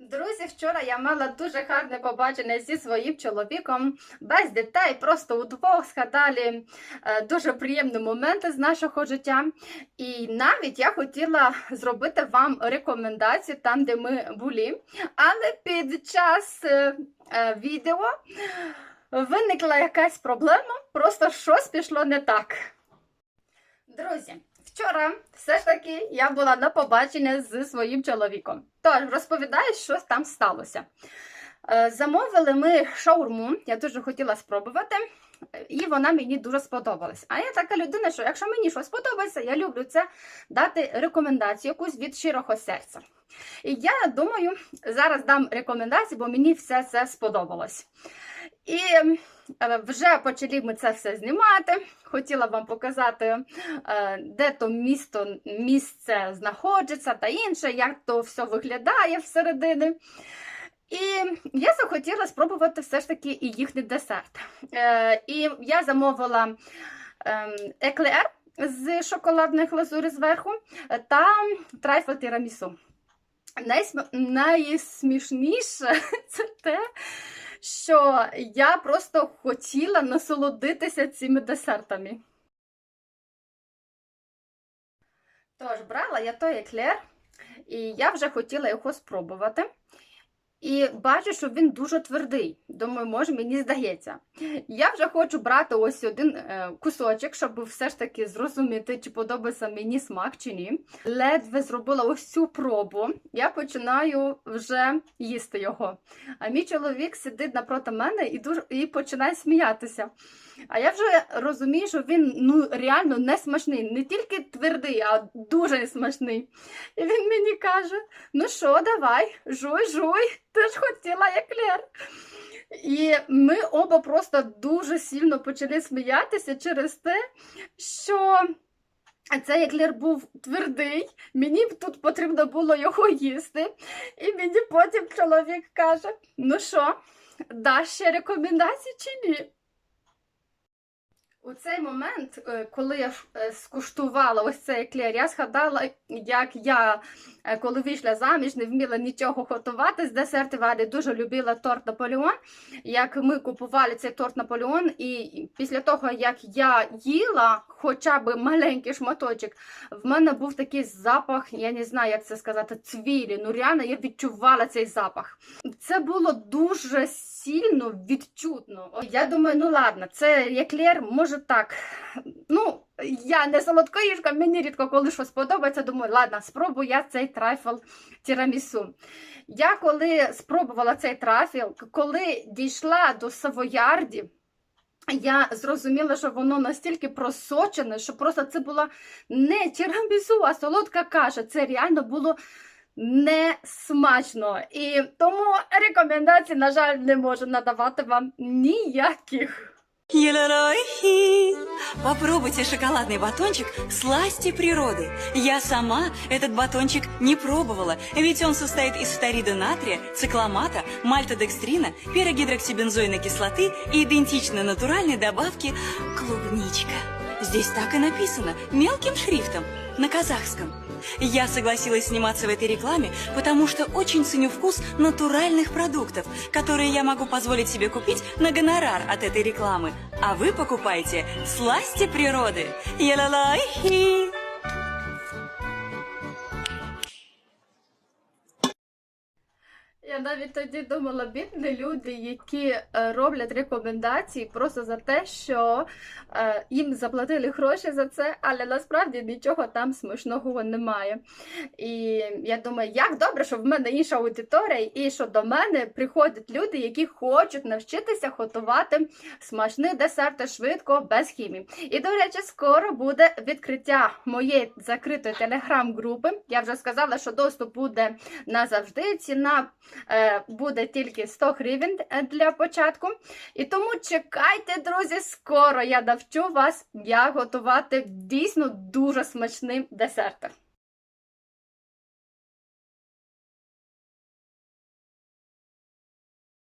Друзі, вчора я мала дуже гарне побачення зі своїм чоловіком без дітей, просто удвох згадали е, дуже приємні моменти з нашого життя. І навіть я хотіла зробити вам рекомендації там, де ми були. Але під час е, е, відео виникла якась проблема, просто щось пішло не так. Друзі, вчора все ж таки я була на побачення з своїм чоловіком. Тож розповідаю, що там сталося. Е, Замовили ми шаурму, я дуже хотіла спробувати, і вона мені дуже сподобалась. А я така людина, що якщо мені щось подобається, я люблю це дати рекомендацію якусь від щирого серця. І я думаю, зараз дам рекомендації, бо мені все це сподобалось. І е, вже почали ми це все знімати. Хотіла вам показати, е, де то місто, місце знаходиться та інше, як то все виглядає всередини. І я захотіла спробувати все ж таки і їхній десерт. Е, І я замовила ем, еклер з шоколадної глазурі зверху та трайфл тірамісу. Найсм... Найсмішніше це те, що я просто хотіла насолодитися цими десертами. Тож, брала я той еклер, і я вже хотіла його спробувати. І бачу, що він дуже твердий. Думаю, може, мені здається. Я вже хочу брати ось один е, кусочок, щоб все ж таки зрозуміти, чи подобається мені смак чи ні. Ледве зробила ось цю пробу. Я починаю вже їсти його. А мій чоловік сидить напроти мене і дуже і починає сміятися. А я вже розумію, що він ну реально не смачний, не тільки твердий, а дуже смачний. І він мені каже: ну що, давай, жуй, жуй, ти ж хотіла еклер. І ми оба просто дуже сильно почали сміятися через те, що цей еклер був твердий, мені тут потрібно було його їсти. І мені потім чоловік каже: ну що, даш ще рекомендації чи ні? У цей момент, е, коли я е, скуштувала ось цей еклер, я згадала, як я, е, коли вийшла заміж, не вміла нічого готувати з десертів, але дуже любила торт Наполеон. Як ми купували цей торт Наполеон, і після того, як я їла хоча б маленький шматочок, в мене був такий запах, я не знаю, як це сказати, цвілі. Ну реально я відчувала цей запах. Це було дуже сильно відчутно. Я думаю, ну ладно, це еклер, може так. Ну, я не солодкоїжка, мені рідко коли щось подобається, думаю, ладно, спробую я цей трафл тірамісу. Я коли спробувала цей трафіл, коли дійшла до савоярді, я зрозуміла, що воно настільки просочене, що просто це була не тірамісу, а солодка каша. Це реально було не смачно. І тому рекомендацій, на жаль, не можу надавати вам ніяких. Елалой-хи! Попробуйте шоколадный батончик сласти природы. Я сама этот батончик не пробовала, ведь он состоит из фторида натрия, цикламата, мальтодекстрина, пирогидроксибензойной кислоты и идентичной натуральной добавки клубничка. Здесь так и написано, мелким шрифтом, на казахском. Я согласилась сниматься в этой рекламе, потому что очень ценю вкус натуральных продуктов, которые я могу позволить себе купить на гонорар от этой рекламы. А вы покупайте сласти природы. Елалай-хи! Навіть тоді думала, бідні люди, які е, роблять рекомендації просто за те, що е, їм заплатили гроші за це, але насправді нічого там смачного немає. І я думаю, як добре, що в мене інша аудиторія, і що до мене приходять люди, які хочуть навчитися готувати смачні десерти швидко, без хімії. І, до речі, скоро буде відкриття моєї закритої телеграм-групи. Я вже сказала, що доступ буде назавжди. Ціна буде тільки 100 гривень е, для початку. І тому чекайте, друзі, скоро я навчу вас, як готувати дійсно дуже смачний десерти.